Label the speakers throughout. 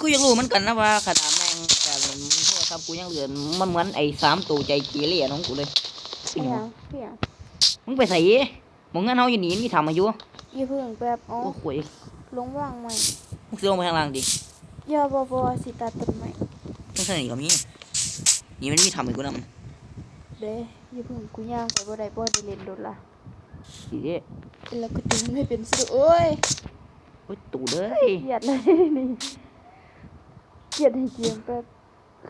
Speaker 1: กูยังรู้เหมือนกันนะว่าขนาดแม่งแต่โทษครับกูยังเหลือมันเหมือนไอ้สามตัวใจเกเรน้องกูเลย
Speaker 2: เสียงเสียง
Speaker 1: มึงไปใส่มองงั้นเฮาอยู่นี่มีทำมาอยู่
Speaker 2: อย่าเพิ่งแป๊บอ๋อ
Speaker 1: โอ้โหย
Speaker 2: ลงว่างใหม่
Speaker 1: มึงซื้อลงไปข้างล่างดิ
Speaker 2: อย่าบ่บ่สิตัดต้นไม้
Speaker 1: ต้องใส่นี่ก็มีนี่มันมีทำอีกกูน
Speaker 2: เด้อย่าเพิ่งกูย่างไปบ่ได้บ่ได้เล่นโดนละำ
Speaker 1: สิเด้
Speaker 2: แล้วก็ดึงให้เป็นสิโอ้ย
Speaker 1: โอ้ยตู่เลย
Speaker 2: เกลียดเลยนี่เกลียดให้เกมแป๊บ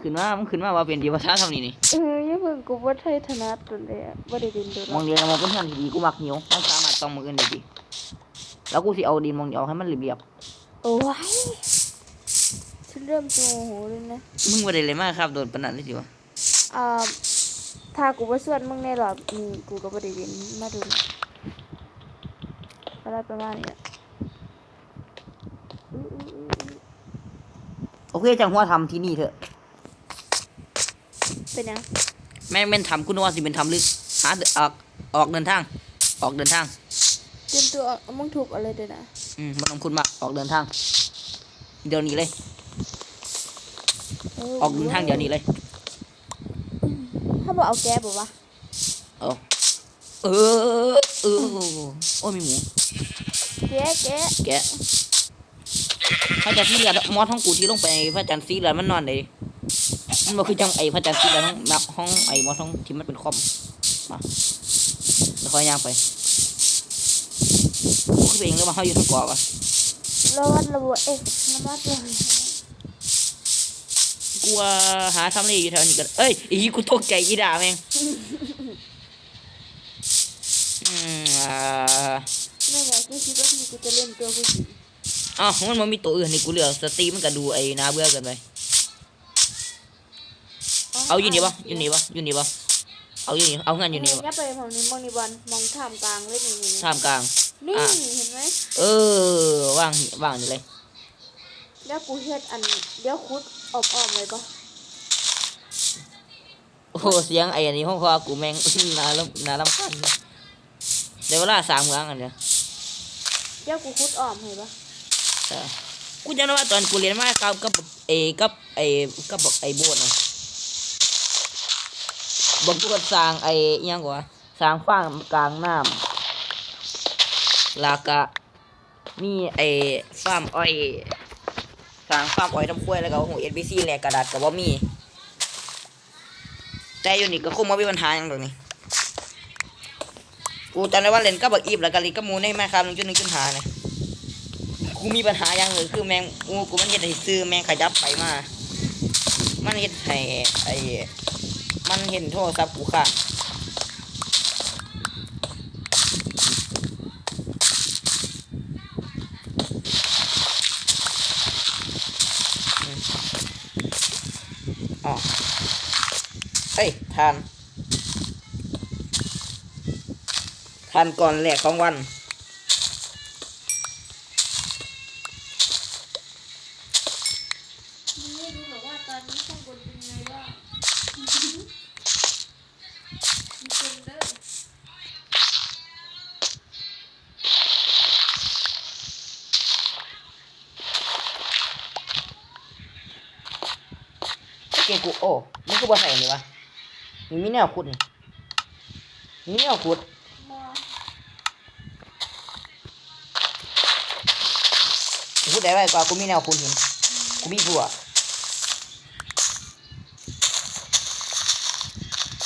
Speaker 1: ขึ้นมามึงขึ้นมาว่าเป็นดีภาษาทำนี่นี่
Speaker 2: เอออย่าเพิ่งกูบ่ไทยถนัดโดนเลยอะบ่ได้เล่นโดน
Speaker 1: มอง
Speaker 2: ละ
Speaker 1: เรียนมองเป็นเพื่อนที่ดีกูมักเหนียวมันสามารถต้องมืออื่นได้ดี แล้วกูสิเอาดินมองเดียวให้มันเรียบ
Speaker 2: โอ้ยฉันเริ่มจะโมโหเลยนะ
Speaker 1: ๆมึงบ่ได้เลยมากครับโดนปานนันเลยสิวะ
Speaker 2: อ่าถ้ากูบ่ส่วนมึงในรอบนี้กูก็บ่ได้เล่นมาโดนอะไรประมาณนี้อะอื้ออื้ออื้ออื้อ
Speaker 1: โอ เคจังหัวทำที่นี่เถอะ
Speaker 2: เป็นยัง
Speaker 1: แม่งเป็นทำกูนึกว่าสิเป็นทำลึกหาออกออกเดินทาง ออกเดินทาง
Speaker 2: เตรียมตัวเอามึงถูกอะไรเด้อนะ
Speaker 1: อืมมันลงคุณมากออกเดินทาง เดี๋ยวนี้เลย ออกเดินทางเดี๋ยวนี้เลย
Speaker 2: ถ้าบอกเอาแก๊บบอกว่า
Speaker 1: เอาเออเออโอ้ยมีหมู
Speaker 2: แก๊แก๊
Speaker 1: แกะ พระจันทร์สีเหลืองมอท้องกูที่ลงไปพระจันทร์สีเหลืองมันนอนเลยมันบ่คือจังไอ้พระจันทร์สีเหลืองห้องนับห้องไอ้มอท้องที่มันเป็นคอมมาแล้วค่อยย่างไปกูคือเองเลยมาเขาอยู่ทั้งเกาะวะ
Speaker 2: ระวัดระวังเอ๊ะระมัดระวัง
Speaker 1: กูว่าหาทำเลอยู่แถวนี้กันเอ้ยอีกูตกใจอีด่าแม่งอืมอ่า
Speaker 2: ไม่ไหวกูคิดว่าพี่กูจะเล่นตัวกูสิ
Speaker 1: อ้าวมันมันมีตัวอื่นนี่กูเหลือสตรีมมันก็ดูไอ้นาเบื่อเกันไปเอาอยู่นี่ปะอยู่นี่ปะอยู่นี่ปะเอาอยู่นี่เอาเงินอยู่นี่
Speaker 2: เนี่
Speaker 1: ปะ
Speaker 2: ยไปมองนี่มองนี่บอลมองท่ามกลางเลยนี่นี่
Speaker 1: ท่ามกลาง
Speaker 2: นี่
Speaker 1: อะ
Speaker 2: เห็นไหม
Speaker 1: เออว่างว่างนี่เลย
Speaker 2: แล้วกูเฮ็ดอันเดี๋ยวคุดออกอ้อมเลยปะ
Speaker 1: โอ้โหเสียงไอ้อันนี้ห้องคอกูแม่งนาลำนาลำคันเดี๋ยวเวลาสามเมืองอันเนี้ย
Speaker 2: เดี๋ยวกูคุดอ้อมให้ปะ
Speaker 1: เออ กูจำได้ว่าตอนกูเรียนมาครับกับเอกับไอกับบอกไอโบสนะบอกกูก็สร้างไออิหยังกว่าสร้างฟ้างกลางน้ำแล้วก็มีไอฟาร์มอ้อยสร้างฟาร์มอ้อยทำกล้วยแล้วก็หูเอ็นบีซีแหลกกระดาษกับว่ามี แต่อยู่นี่ก็คงไม่มีปัญหาอย่างเดียวนี่กูจำได้ว่าเล่นกับบักอีบแล้วก็ล่นกับหมูในแม่ครับหนึ่งจุดหนึ่งจุดห้าเนี่ย กูมีปัญหาอย่างหนึ่งคือแมงงูกูมันเห็ดให้ซื้อแมงขยับไปมา มันเห็ดให้ไอ้มันเห็นโทรศัพท์กูค่ะอ๋อเฮ้ยทานทานก่อนแหลกของวัน
Speaker 2: ไม่รู้หรอกว่าตอนนี้ข้างบนเป็นไงบ้างมีคนเด้อ
Speaker 1: เกกูโอ้มันก็ บ่ใส่นี่วะมีมีแนวขุดนี่มีแนวขุด
Speaker 2: มอ
Speaker 1: กูพูดได้ไวกว่ากูมีแนวขุดหินกูมีผัว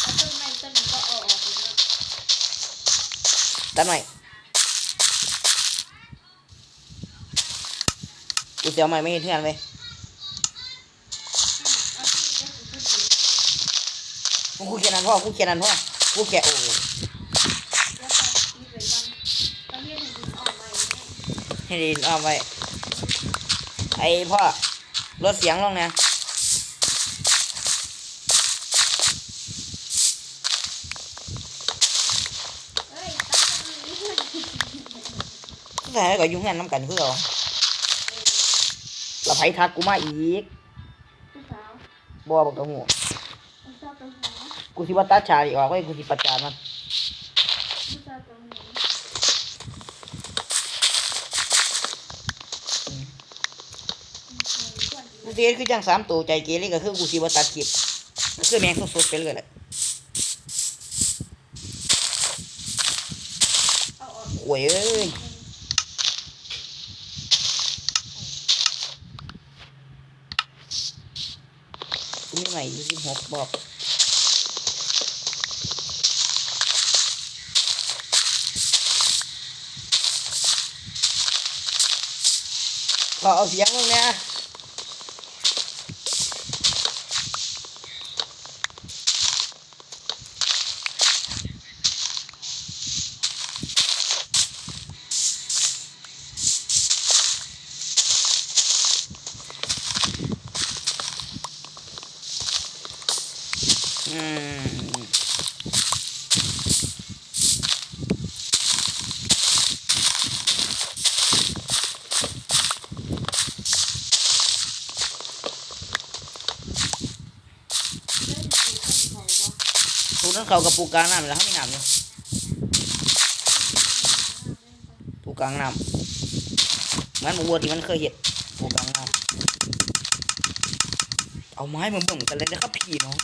Speaker 2: เอาต้นไม้ต้นนี้ก็เอาออกไปแล้ว
Speaker 1: ตัดหน่อยกูเสียวใหม่ไม่เห็นเพื่อนเลย
Speaker 2: เอาที่ก็คือผู้หญิง
Speaker 1: กูกูเขียนอันพ่อกูเขียนอันพ่อกูแกะโอ้
Speaker 2: แล้วก็อีกไว้ก่อนอ้อมาอย่างเงี้ย
Speaker 1: ให้ดีเอาไว้ไอพ่อลดเสียงลงนะ
Speaker 2: เฮ้ยตัดตรงนี้เพื่อน
Speaker 1: กูใส่ให้กับยุ่งงานน้ำกันคือเราเราไผทักกูมาอีก
Speaker 2: ผู้สาว
Speaker 1: บ่บอกตัวหู
Speaker 2: ผู้สาวตัวหัว
Speaker 1: กูสิว่าตัดฉากอีกออกไว้กูสิประจานมัน
Speaker 2: ผู้สาวตัวหัวอืมก่อนดี
Speaker 1: กูสิเฮ็ดคือจังสามตัวใจเกเรก็คือกูสิบ่ตัดคลิปก็คือแมงสดๆไปเลยแหละ
Speaker 2: เอาออก
Speaker 1: โอ้ยเอ้ยกูมีใหม่อยู่สิบหกบอก ขอเอาเสียงมึงเนี่ย อืม ทุนั่นเขากับปูกลางน้ำแล้วเขาไม่น้ำอยู่ปูกลางน้ำเหมือนหมูวัวที่มันเคยเห็ดปูกลางน้ำเอาไม้มาเบ่งกันเลยนะครับพี่เนาะ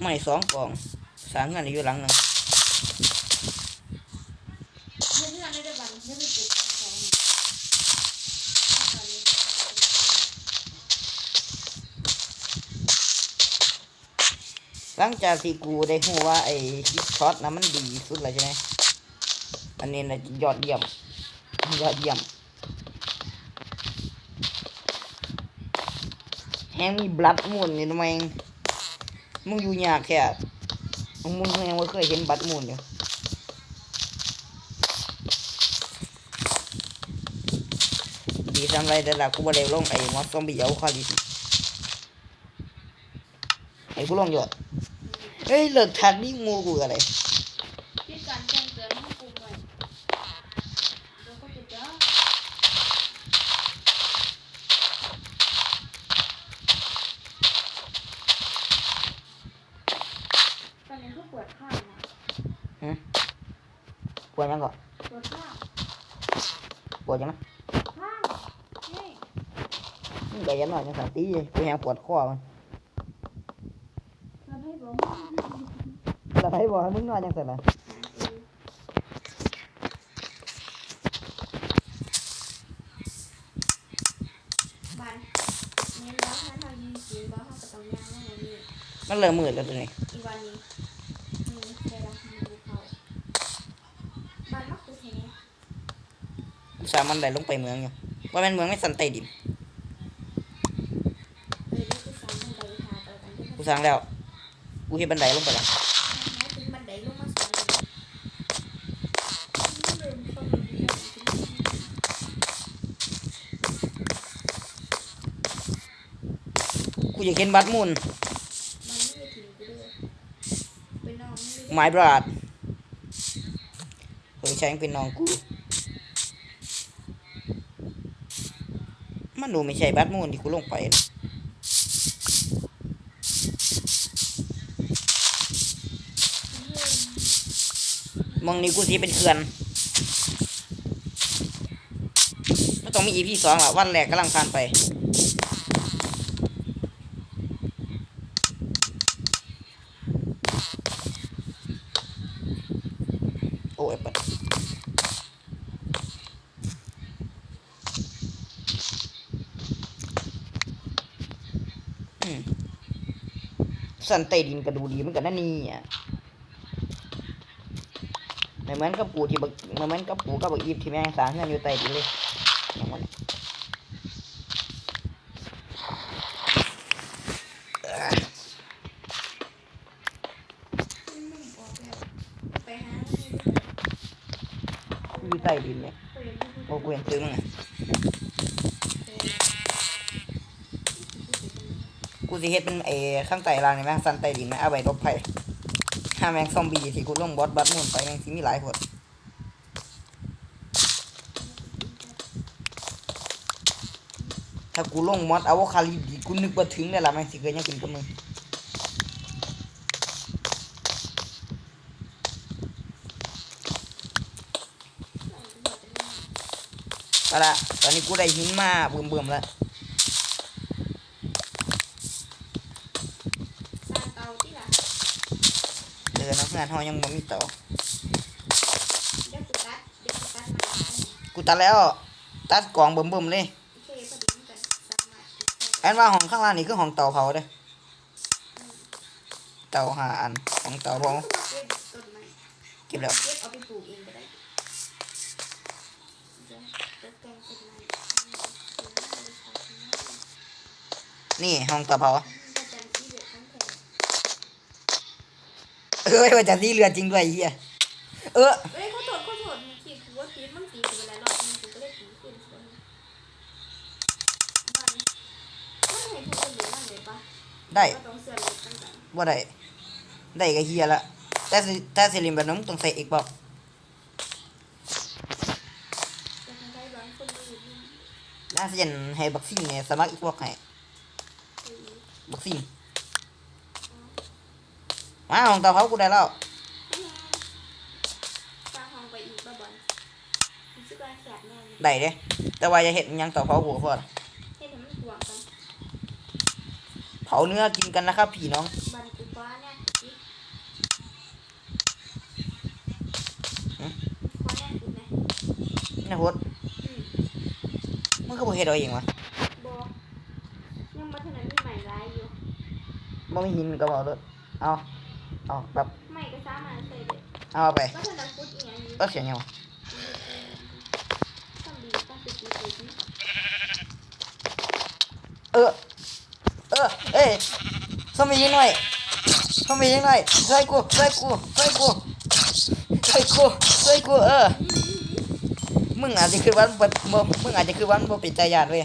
Speaker 1: ไม่สองกล่องสามเงินอยู่หลังหนึง
Speaker 2: เพื่อนๆได้ได้บันไม่ได้ติดของ
Speaker 1: หลังจากที่กูได้หูว่าไอ้คิดช็อตนะมันดีสุดเลยใช่ไหมอันนี้นะยอดเยี่ยม ยอดเยี่ยมแฮงมีบลัดมูนนี่ทำไมมึงอยู่ยากแค่มึงมึงยังไม่เคยเห็นบัตมูนอยู่ดีทำไรแต่ละกูบ่ได้ลงไอ้มอสซอมบี้เอาคาลิสไอ้กูลงอยู่อะ เฮ้ยเลิกทักนี่งูกูอะไร
Speaker 2: ที่การแจ้งเตือนให้กูหน่อยแล้วก็จะจ้าตอนนี้ก็ปวดข้างนะ
Speaker 1: ปวดยังก่อน
Speaker 2: ปวดข้าง
Speaker 1: ปวดยังนะ
Speaker 2: ข้างนี่
Speaker 1: มึงใหญ่ยันหน่อยยังสันตีกูแหงปวดคอมัน
Speaker 2: ทำให้ผม
Speaker 1: แล้วให้บอกให้มึงนอนยังสันนะ
Speaker 2: บันเน้นแล้วถ้าทำยีสีบ้าเขาก็ต้องย่างว่าอย่างนี้
Speaker 1: มันเริ่มมืดแล้วตัวนี้
Speaker 2: อีวันนี้มีได้รับมือเขาบันมักคือเทนี้
Speaker 1: กูสามมันได้ลงไปเมืองอยู่ว่าแมันเมืองไม่สันใต้ดิน
Speaker 2: เลยได้ที่สามมันไดทาต่อกันที่
Speaker 1: กูสั่งแล้วกูเห็นบันไดลงไปแล้ว
Speaker 2: เขาถึงมันไดลงมาสอนเลยลืมต้นเดียว
Speaker 1: กู อยากเห็นบัตรมูน
Speaker 2: มันไม่ได้ถึงกูเลยไปนอนไม่ได้
Speaker 1: ไม้บราดเฮ้ยใช้เป็นน้องกู มันดูไม่ใช่บัตรมูนที่กูลงไปนะมองนี่กูสีเป็นเขื่อนก็ต้องมีอีพีสองละวันแรกกำลังผ่านไป โอ้ยเปิดอืม สันใต้ดินก็ดูดีเหมือนกันนะนี่อะเหมือนกับปูที่บักเหมือนกับปูกับบักอีฟที่แม่งสางเงินอยู่ใต้ดินเลยอยู่ใต้ดินเนี่ยโอ้กูเห็นซื้อมึงอะ กูสิเฮ็ดเป็นเอข้างใต้รางนี่แม่งสันใต้ดินนะเอาไว้รบภัยถ้าแมงซอมบี้ที่กูลงบอสบัตมูนไปแมงสิมีหลายคนถ้ากูลงมอดอาวคาลิดีกูนึกว่าถึงเลยล่ะแม่งสิเกิดยังขึ้นกับมึงเอาละตอนนี้กูได้หินมาเบิ่มๆแล้ว
Speaker 2: สร้างเตาที่ละ
Speaker 1: เดินนักงานเฮายังบ่มีเตา
Speaker 2: เดี๋ยวกูตัดเดี๋ยวกูตัดมาให้
Speaker 1: กูตัดแล้ว ตัดกล่องเบิ่มๆเลย
Speaker 2: โอเคพอดีมันกันสามารถติดได้
Speaker 1: อันว่าห้องข้างล่างนี่คือห้องเตาเผาเด้อเตาหาอันของเตาเผา
Speaker 2: เก็บต้นไม้
Speaker 1: เก็บแล้ว
Speaker 2: เก็บเอาไปปลูกเองก็ได้เดี๋ยวเดี๋ยวแกงต้นไม้อืมเดี๋ยวเอาไปทำเป็นไม้
Speaker 1: นี่ห้องเตาเผา
Speaker 2: ประจำที่เดือดทั้งแถบ
Speaker 1: เอ้ยว่าจะสีเรือจริงด้วยไอ้เฮียเออ
Speaker 2: เอ้ยเขาโทษเขาโทษมันขีดหัวขีดมันตีไปแล้วรอบนึงกูก็เลยตีขึ้นส่วนมันมันให้ทุกคนรู้มันเลยปะ
Speaker 1: ได้
Speaker 2: ว่าต้องเสื้อเล็กตั้งแต่
Speaker 1: บ่ได้ ได้ก็เฮียละแต่สิแต่สิริมแบบนั้นมึงต้องใส่อีกบอก
Speaker 2: จะทำได้ร้อนคนอื่นนี่
Speaker 1: น่าสิเย็นให้บักซิ่งเนี่ยสมัครอีกพวกให้
Speaker 2: เฮ้ย
Speaker 1: บักซิ่ง มาห้องเตาเผากูได้แล้ว
Speaker 2: สร้างห้องไปอีกบ้าบอลรู้สึกว่าแสบแน่เลย
Speaker 1: ได้เด้แต่ว่าอย่าเห็นยังเตาเผากูก็พอละ
Speaker 2: เห็นมันห่วงกัน
Speaker 1: เผาเนื้อกินกันนะครับพี่น้อง
Speaker 2: บันกูฟ้าเนี่ยอีกขอแน่คุณนะ
Speaker 1: นี่โหด
Speaker 2: อืม
Speaker 1: มึงก็บ่เฮ็ดเอาเองวะ
Speaker 2: บอกยังมาถนัดมีใหม่ร้ายอยู่
Speaker 1: บ่มีหินก็บ่เอาเด้อเอา เอาแบบ
Speaker 2: ใหม่ก็สามารถใส่ได้
Speaker 1: เอาไป
Speaker 2: ก็ถนัดพุทธอีกอย่างนี้
Speaker 1: เออเสียงยังวะ
Speaker 2: ต้องดีต้องไปตีไปที่
Speaker 1: เออ เออ เอ้ยสมัยยิงหน่อยสมัยยิงหน่อยช่วยกูช่วยกูช่วยกูช่วยกูช่วยกูเออ มึงอาจจะคือวันบ่บ่มึงอาจจะคือวันบ่ปิดใจญาติเว้ย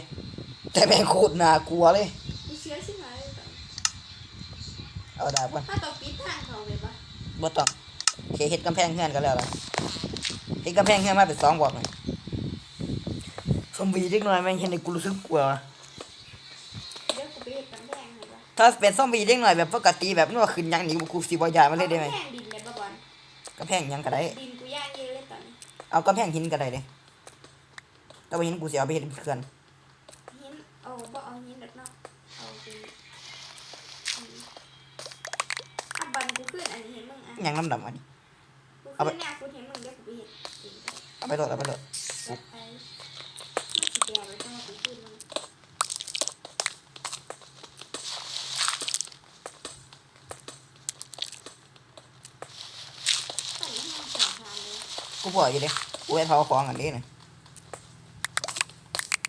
Speaker 1: แต่แม่งโคตรน่ากลัวเลย
Speaker 2: มีเชื้อใช่ไหมเลยแบบ
Speaker 1: เอาดาบก่อน
Speaker 2: ถ้าต้องปิดทางเขาเลยปะ
Speaker 1: บ่ต้องโอเคเฮ็ดกำแพงเฮือนกันแล้วล่ะเฮ็ดกำแพงเฮือนมาเป็นสองบอกเลยซอมบี้เล็กน้อยแม่งเห็นในกูรู้สึกกลัวว่ะ
Speaker 2: เดี๋ยวกูไปเห็ดกำแพงให้ปะ
Speaker 1: ถ้าเป็นซอมบี้เล็กน้อยแบบปกติแบบนัวขึ้นหยังนี่กูสิบ่ย้ายมาเลยได้ไหม
Speaker 2: กำแพงดินเลยปะบอล
Speaker 1: กำแพงหยังก็ได้
Speaker 2: ดินกูย่างเยอะเลยตอนนี้
Speaker 1: เอากำแพงหินก็ได้เด้แต่ว่าหินกูสิเอาไปเฮ็ดเขื่อน
Speaker 2: หินเอาบ่เอาหินดักเนาะเอาเป็นอันนี้อะบอลกูขึ้นอัน นี้เห็นมึงอะ
Speaker 1: หยังดำๆอันนี้
Speaker 2: กู
Speaker 1: เอาไป
Speaker 2: ขึ้นเนี่ยกูเห็นมึงเดี๋ยวกูไปเห็ดเองก็ได้
Speaker 1: เอาไปโหลดเอาไปโหลด
Speaker 2: จัดไปมันสิแก่ไว้ต้องเอาไปขึ้นมันใส่ให้มันสองทางเลย
Speaker 1: กูบอกอยู่เด้กูไปเผาของอันนี้น่ะ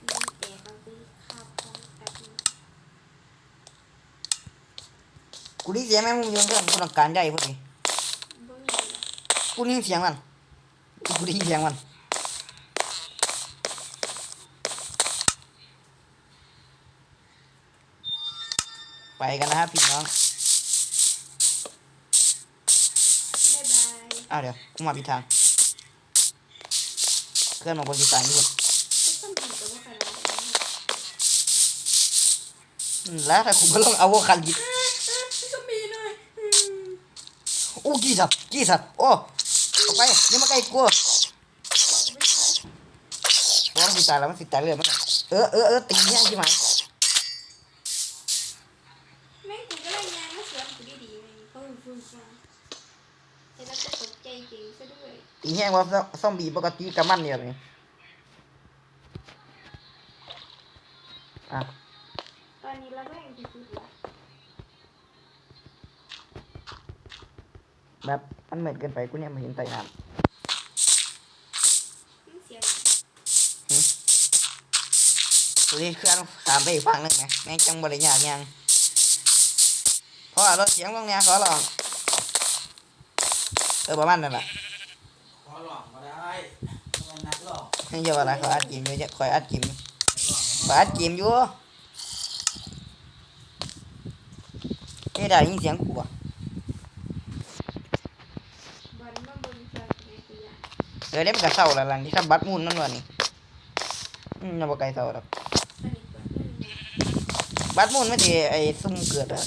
Speaker 2: มีแต่บางทีข้าวของแบบนี้
Speaker 1: กูได้เสียงแม่งมึงอยังเรื่องกูต้องการใหญ่พอดี
Speaker 2: บ่มีเลย
Speaker 1: กูได้ยินเสียงมันกูได้ยินเสียงมันไปกันนะครับพี่น้อง
Speaker 2: บ๊ายบาย
Speaker 1: อ้าวเดี๋ยวกูมาผิดทางเคลื่อนมาบนผิดทางนี่คน
Speaker 2: ก็ต้องดีกับว่าขนาดนี้
Speaker 1: อืมแล้วถ้ากูมาลองเอาโวคันยิบ
Speaker 2: จะมีหน่อย
Speaker 1: โอ้กี่สับกี่สับโอ้เอา ไปเดี๋ยมาใกล้กูเพราะมันสิตายแล้วมันสิตายเลยมันเออเออเออตีเนี่ยใช่ไหม
Speaker 2: แม่งกูก็เลยยางมาสวนกูดีแม่งเขาฟุ้งซ่าแต่แล้วก็ตกใจเก่งซะด้วย
Speaker 1: ตีแห้งว่าซอมบี้ปกติกับมันเนี่ยแบบนี้อะ
Speaker 2: ตอนนี้เราแม่งที่สุดละ
Speaker 1: แบบ มันเหมือนเกินไปกูเนี่ยมาเห็นไต่น้
Speaker 2: มันเสียงำ
Speaker 1: ดูดิเคลื่อนขามไปอีกฝั่งหนึงไหมแม่งจังบริยากยังเพราะว่ารถเสียงตรงเนี้ยขอลองเออประมาณนั้นแหละ
Speaker 3: ขอหลอกมาได้ไม่นักหลอก
Speaker 1: นี่เยอะอะไรขออัดเกมอยู่เยอะขออัดเกมอยู่
Speaker 3: หลอก
Speaker 1: ขออัดเกมอยู่นี่ได้ยินเสียงกูอะ
Speaker 2: บอลมาเบิ่งเชิงในตัวอย่าง
Speaker 1: เออเล่มนกับเศร้าละหลังที่ทำบัตรมูนนั่นวะนี่อืมน่าบ่ไกลเศร้าหรอกบัตรมูนไม่ใช่ไอ้ซุ่มเกิดอะ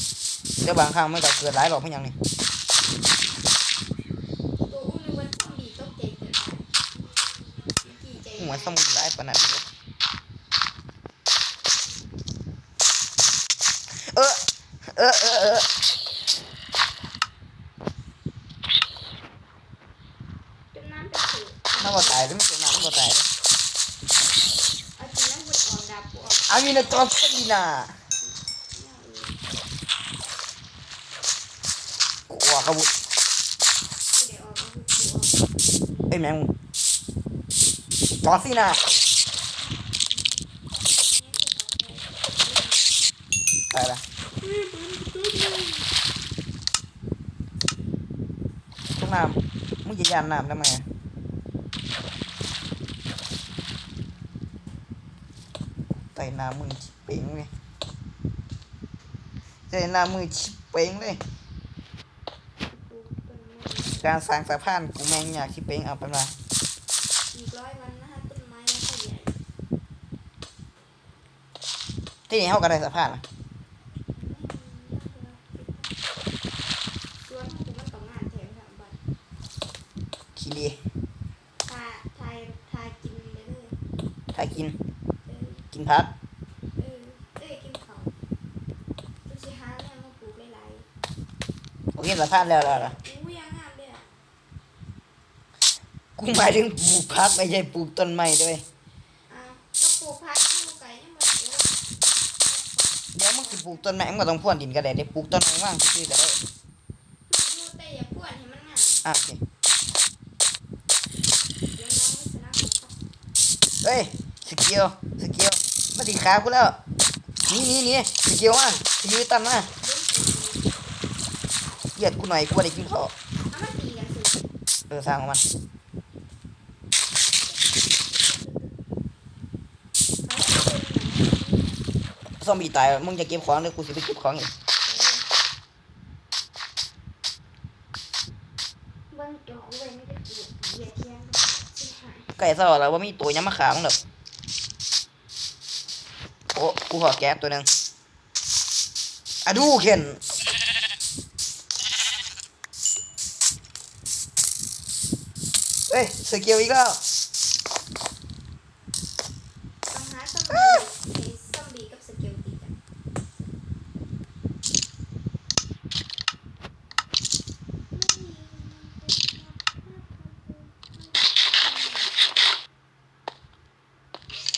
Speaker 1: เดี๋ยวบางครั้งมันก็เกิดหลายรอบเพียงนี่หัวสมุนไพรปนนั้นเลยเออเออเออเออ
Speaker 2: จนน้ำเป็นสี
Speaker 1: น้ำบ่ตายเลยไม่เป็นน้ำมันบ่ตายเลย
Speaker 2: เอาจริงน้ำบุญออกดาบ กูออก
Speaker 1: อามีนาตอนสดีนา
Speaker 2: เนี่ยเออ
Speaker 1: กูออกกระบุ
Speaker 2: ได้ออกก็คือกูออก
Speaker 1: เอ้ยแมงจอสินาตายละทุกน้ำมึงจะยานน้ำทำไม อะไต่น้ำมึงชิเป่งเลยไต่น้ำมึงชิเป่งเลย
Speaker 2: กา
Speaker 1: รสร้างสะพานกูแม่งอยากชิเป่งเอาเป็นว่า
Speaker 2: อีกร้อยวันนะฮะต้นไม้แล้วก็ใหญ่
Speaker 1: ที่นี่เขาก็ได้สะพานล่ะ
Speaker 2: สวนของกูมันต้องงานแถมสามบัน
Speaker 1: ขี้ดีา
Speaker 2: ทายทายกินเลยเลย
Speaker 1: ถ้ากิน
Speaker 2: เออ
Speaker 1: กิน พัก
Speaker 2: เออเอ้ยกินเขาดูสิฮะเนี่ยมาปลูกหลาย
Speaker 1: โอเคสะพานแล้วแล้วล่ะ
Speaker 2: ๆอู้ยังงามเลยอะ
Speaker 1: กูหมายถึงปลูกพักไม่ใช่ปลูกต้นไม้ด้วย
Speaker 2: อ้าวก็ปลูกพักที่ลูกไก่ยังมาปลูก
Speaker 1: เดี๋ยวมึงสิปลูกต้นไม้มึงก็ต้องพ่นดินก็ได้เดี๋ยวปลูกต้นไม้ว่างซื่อๆก็ได้
Speaker 2: อยู่แต่อย่าพ่วนให้มันงาม
Speaker 1: อะโอเค
Speaker 2: เดี๋ยวน้องไม่ชนะผมครับ
Speaker 1: เอ้ยสกิลสกิล มาสิขากูแล้วหนี่นี่นี่สกิลมาสกิลตันมา
Speaker 2: เล่นสี
Speaker 1: เหยียดกูหน่อยกูบ่ได้กินข้าว
Speaker 2: เอามาตีกันสิ
Speaker 1: เออสร้างของมัน
Speaker 2: เขาจะเป็นหนัง
Speaker 1: ซอมบี้ตายมึงจะเก็บของเดี๋ยวกูสิไปเก็บของอีก
Speaker 2: เบิ้งตัวกูไว้ไม่ได้ปลูกเหยียดเทียงสิหาย
Speaker 1: ไก่เศร้าแล้วว่ามีตัวยังมาขามึงดอก โอ้กูขอแก๊สตัวหนึงอะดูเข็นเฮ้ยสกิลอีกแล้ว
Speaker 2: ต้องหาซอมบี้ให้ซอมบี้กับสเกลตีกัน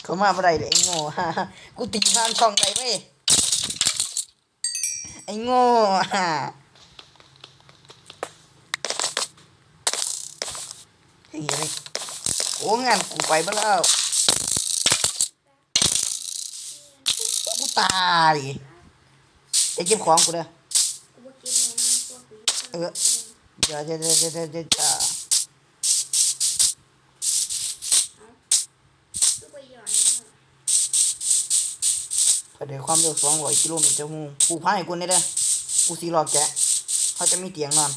Speaker 1: เขา มาบ่ได้เลยไอ้โง่กูติดทางช่องไปเว้ยไอ้โง่ฮ่าเฮ้ยอะไรโอ้งานกูไปบ้าแล้วกูตายจะเก็บของกูเด้อเออเดี๋ยวเดี๋ยวเดี๋ยวเดี๋ยว พอดีความเร็วสองร้อยกิโลเมตรต่อชั่วโมงกูพายกูนี่เด้อกูสีรอบแกะเขาจะมีเตียงนอน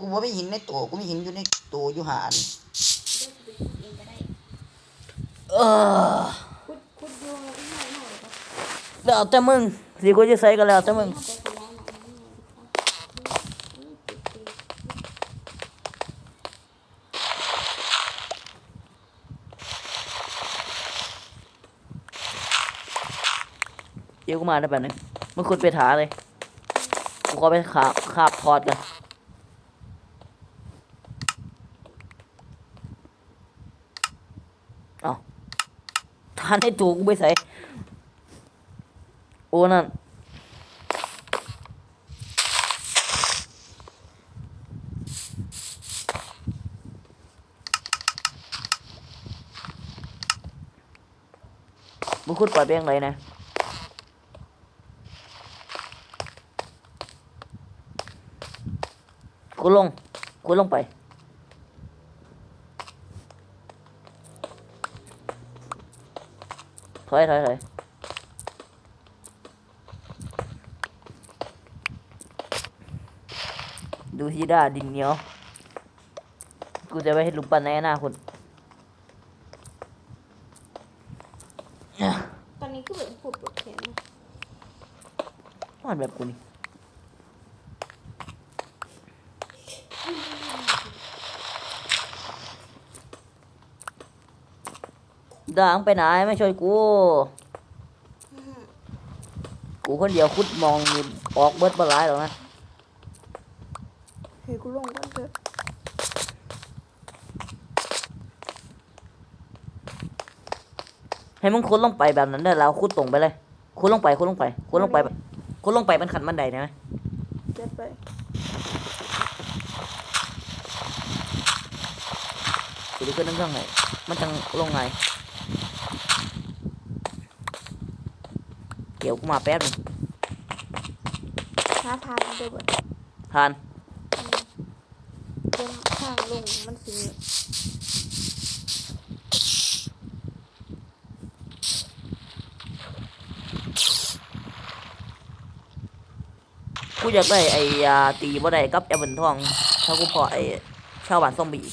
Speaker 2: กูว่า
Speaker 1: ไม่หินในตัวกูไม่หินอยู่ในตัวอยู่หาน
Speaker 2: เอ
Speaker 1: อ
Speaker 2: ขุดขุดดูหน่อยหน่อยปะ
Speaker 1: แล้วแต่มึงสิกูจะใส่ก็แล้วแต่มึง
Speaker 2: เดี๋
Speaker 1: ยวกูมาได้แบบนึงมึงคุณไปถาเลย กูขอไปขาคาบทอดกัน อาทานให้ตัวกูไปใส่โอ้นั่นมึงคุดปล่อยเบี้ยงเลยนะกูลงกูลงไป ถอยถอยถอยดูที่ด้าดินเหนียว กูจะไปให้ลุมปันในหน้าคุณ
Speaker 2: ตอนนี้ก็เหมือนขุดบทเขีย
Speaker 1: มันแบบกูนี่ ด่างไปไหนไม่ช่วยกู กูคนเดียวคุดมองนี่ออกเบิดบหลายหรอกนะ
Speaker 2: เฮ้ยกูลงก่อนเถอะ
Speaker 1: ให้มึงคุดลงไปแบบนั้นเด้อแล้วคุดตรงไปเลยคุดลงไปคุดลงไปคุดลงไปแบบคุดลงไปเป็นขันบันไดนะไหม
Speaker 2: เจ็ดไป
Speaker 1: กูจะขึ้นนั่งเครื่องไหนมันจังลงไง ดี๋ยวกูมาแป๊บนึง
Speaker 2: หาทางเดี๋ยวเบิด
Speaker 1: ทาน
Speaker 2: เดินทางลงมันสิ
Speaker 1: กูอยากได้ไอ้ยาตีบ่ได้กับแอปเปิลทองถ้ากูพอไอ้ชาวบ้านซอมบี้